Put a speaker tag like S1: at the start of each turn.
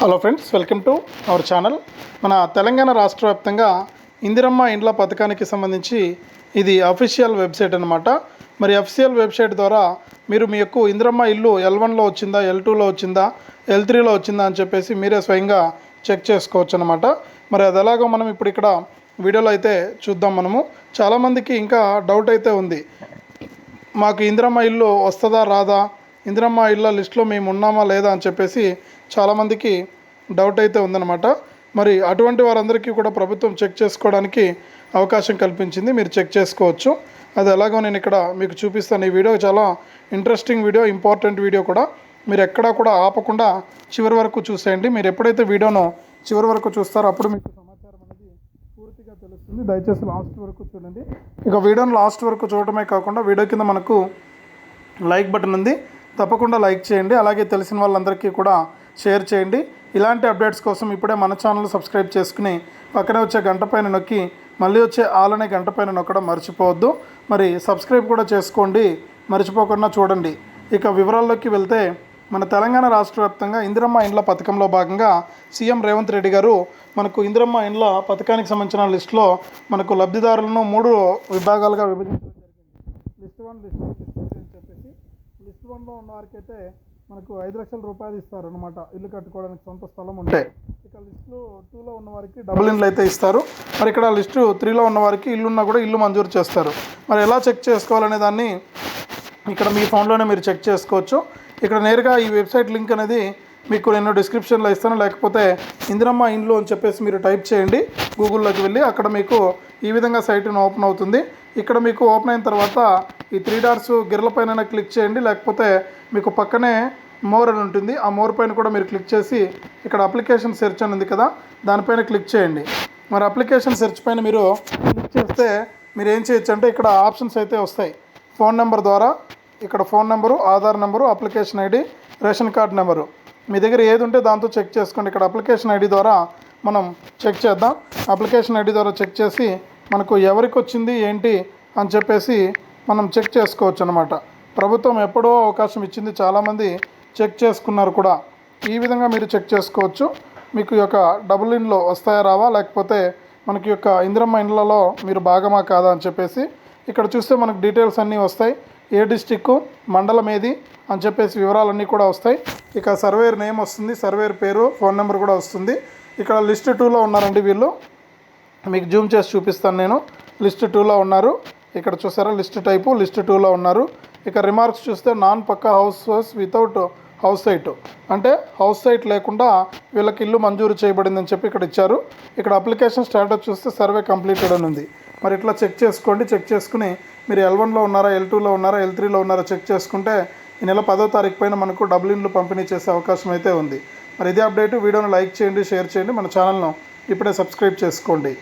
S1: Hello friends welcome to our channel మన తెలంగాణ రాష్ట్ర వ్యాప్తంగా ఇందిరమ్మ ఇండ్ల పథకానికి సంబంధించి ఇది అఫీషియల్ వెబ్సైట్ అనమాట మరి అఫీషియల్ వెబ్సైట్ ద్వారా మీరు మీ యొక్క ఇందిరమ్మ ఇల్లు ఎల్ వన్లో వచ్చిందా ఎల్ టూలో వచ్చిందా ఎల్ త్రీలో వచ్చిందా అని చెప్పేసి మీరే స్వయంగా చెక్ చేసుకోవచ్చు అనమాట మరి అది ఎలాగో మనం ఇప్పుడు ఇక్కడ వీడియోలో అయితే చూద్దాం మనము. చాలామందికి ఇంకా డౌట్ అయితే ఉంది. మాకు ఇందిరమ్మ ఇల్లు వస్తుందా రాదా ఇందిరమ్మ ఇళ్ళ లిస్ట్లో మేము ఉన్నామా లేదా అని చెప్పేసి చాలామందికి డౌట్ అయితే ఉందన్నమాట. మరి అటువంటి వారందరికీ కూడా ప్రభుత్వం చెక్ చేసుకోవడానికి అవకాశం కల్పించింది. మీరు చెక్ చేసుకోవచ్చు. అది ఎలాగో నేను ఇక్కడ మీకు చూపిస్తాను. ఈ వీడియో చాలా ఇంట్రెస్టింగ్ వీడియో ఇంపార్టెంట్ వీడియో కూడా. మీరు ఎక్కడా కూడా ఆపకుండా చివరి వరకు చూసేయండి. మీరు ఎప్పుడైతే వీడియోను చివరి వరకు చూస్తారో అప్పుడు మీకు సమాచారం అనేది పూర్తిగా తెలుస్తుంది. దయచేసి లాస్ట్ వరకు చూడండి. ఇక వీడియోను లాస్ట్ వరకు చూడటమే కాకుండా వీడియో కింద మనకు లైక్ బటన్ ఉంది. తప్పకుండా లైక్ చేయండి. అలాగే తెలిసిన వాళ్ళందరికీ కూడా షేర్ చేయండి. ఇలాంటి అప్డేట్స్ కోసం ఇప్పుడే మన ఛానల్ సబ్స్క్రైబ్ చేసుకుని పక్కనే వచ్చే గంట పైన నొక్కి మళ్ళీ వచ్చే ఆలనే గంట పైన నొక్కడం మర్చిపోవద్దు. మరి సబ్స్క్రైబ్ కూడా చేసుకోండి. మర్చిపోకుండా చూడండి. ఇక వివరాల్లోకి వెళ్తే మన తెలంగాణ రాష్ట్ర వ్యాప్తంగా ఇందిరమ్మ ఇండ్ల పథకంలో భాగంగా సీఎం రేవంత్ రెడ్డి గారు మనకు ఇందిరమ్మ ఇండ్ల పథకానికి సంబంధించిన లిస్టులో మనకు లబ్ధిదారులను మూడు విభాగాలుగా విభజించడం జరిగింది. List one list two list three అని చెప్పేసి లిస్ట్ వన్లో ఉన్న వారికైతే మనకు ఐదు లక్షల రూపాయలు ఇస్తారు అనమాట ఇల్లు కట్టుకోవడానికి సొంత స్థలం ఉంటే. ఇక్కడ లిస్టు టూలో ఉన్న వారికి డబుల్ ఇండ్లు అయితే ఇస్తారు. మరి ఇక్కడ లిస్టు త్రీలో ఉన్న వారికి ఇల్లున్నా కూడా ఇల్లు మంజూరు చేస్తారు. మరి ఎలా చెక్ చేసుకోవాలనే దాన్ని ఇక్కడ మీ ఫోన్లోనే మీరు చెక్ చేసుకోవచ్చు. ఇక్కడ నేరుగా ఈ వెబ్సైట్ లింక్ అనేది మీకు నేను డిస్క్రిప్షన్లో ఇస్తాను. లేకపోతే ఇందిరమ్మ ఇండ్లు అని చెప్పేసి మీరు టైప్ చేయండి. గూగుల్లోకి వెళ్ళి అక్కడ మీకు ఈ విధంగా సైట్ ఓపెన్ అవుతుంది. ఇక్కడ మీకు ఓపెన్ అయిన తర్వాత ఈ త్రీ డాట్స్ గిర్ల పైన క్లిక్ చేయండి. లేకపోతే మీకు పక్కనే మోర్ అని ఉంటుంది. ఆ మోర్ పైన కూడా మీరు క్లిక్ చేసి ఇక్కడ అప్లికేషన్ సెర్చ్ అని ఉంది కదా దానిపైన క్లిక్ చేయండి. మరి అప్లికేషన్ సెర్చ్ పైన మీరు క్లిక్ చేస్తే మీరు ఏం చేయొచ్చు అంటే ఇక్కడ ఆప్షన్స్ అయితే వస్తాయి. ఫోన్ నెంబర్ ద్వారా ఇక్కడ phone number Aadhaar number application ID ration card number మీ దగ్గర ఏది ఉంటే దాంతో చెక్ చేసుకోండి. ఇక్కడ అప్లికేషన్ ఐడి ద్వారా మనం చెక్ చేద్దాం. అప్లికేషన్ ఐడి ద్వారా చెక్ చేసి మనకు ఎవరికి వచ్చింది ఏంటి అని చెప్పేసి మనం చెక్ చేసుకోవచ్చు అనమాట ప్రభుత్వం ఎప్పుడో అవకాశం ఇచ్చింది చాలామంది చెక్ చేసుకున్నారు కూడా. ఈ విధంగా మీరు చెక్ చేసుకోవచ్చు. మీకు యొక్క డబుల్ ఇన్లో వస్తాయా రావా? లేకపోతే మనకి యొక్క ఇందిరమ్మ ఇండ్లలో మీరు భాగమా కాదా అని చెప్పేసి ఇక్కడ చూస్తే మనకు డీటెయిల్స్ అన్నీ వస్తాయి. ఏ డిస్టిక్ మండలం ఏది అని చెప్పేసి వివరాలన్నీ కూడా వస్తాయి. ఇక సర్వేర్ నేమ్ వస్తుంది సర్వేర్ పేరు ఫోన్ నెంబర్ కూడా వస్తుంది. ఇక్కడ లిస్ట్ టూలో ఉన్నారండి వీళ్ళు. మీకు జూమ్ చేసి చూపిస్తాను నేను. లిస్ట్ టూలో ఉన్నారు. ఇక్కడ చూసారా లిస్ట్ టైపు లిస్ట్ టూలో ఉన్నారు. ఇక రిమార్క్స్ చూస్తే non pucca house without house site. అంటే హౌస్ సైట్ లేకుండా వీళ్ళకి ఇల్లు మంజూరు చేయబడిందని చెప్పి ఇక్కడ ఇచ్చారు. ఇక్కడ అప్లికేషన్ స్టాటస్ చూస్తే సర్వే కంప్లీటెడ్ అని ఉంది. మరి ఇట్లా చెక్ చేసుకోండి చెక్ చేసుకుని మీరు ఎల్ వన్లో ఉన్నారా ఎల్ టూలో ఉన్నారా ఎల్ త్రీలో ఉన్నారా చెక్ చేసుకుంటే ఈ నెల పదో తారీఖు పైన మనకు డబుల్ ఇన్లు పంపిణీ చేసే అవకాశం అయితే ఉంది. మరి ఇదే అప్డేట్ వీడియోను లైక్ చేయండి షేర్ చేయండి మన ఛానల్ను ఇప్పుడే సబ్స్క్రైబ్ చేసుకోండి.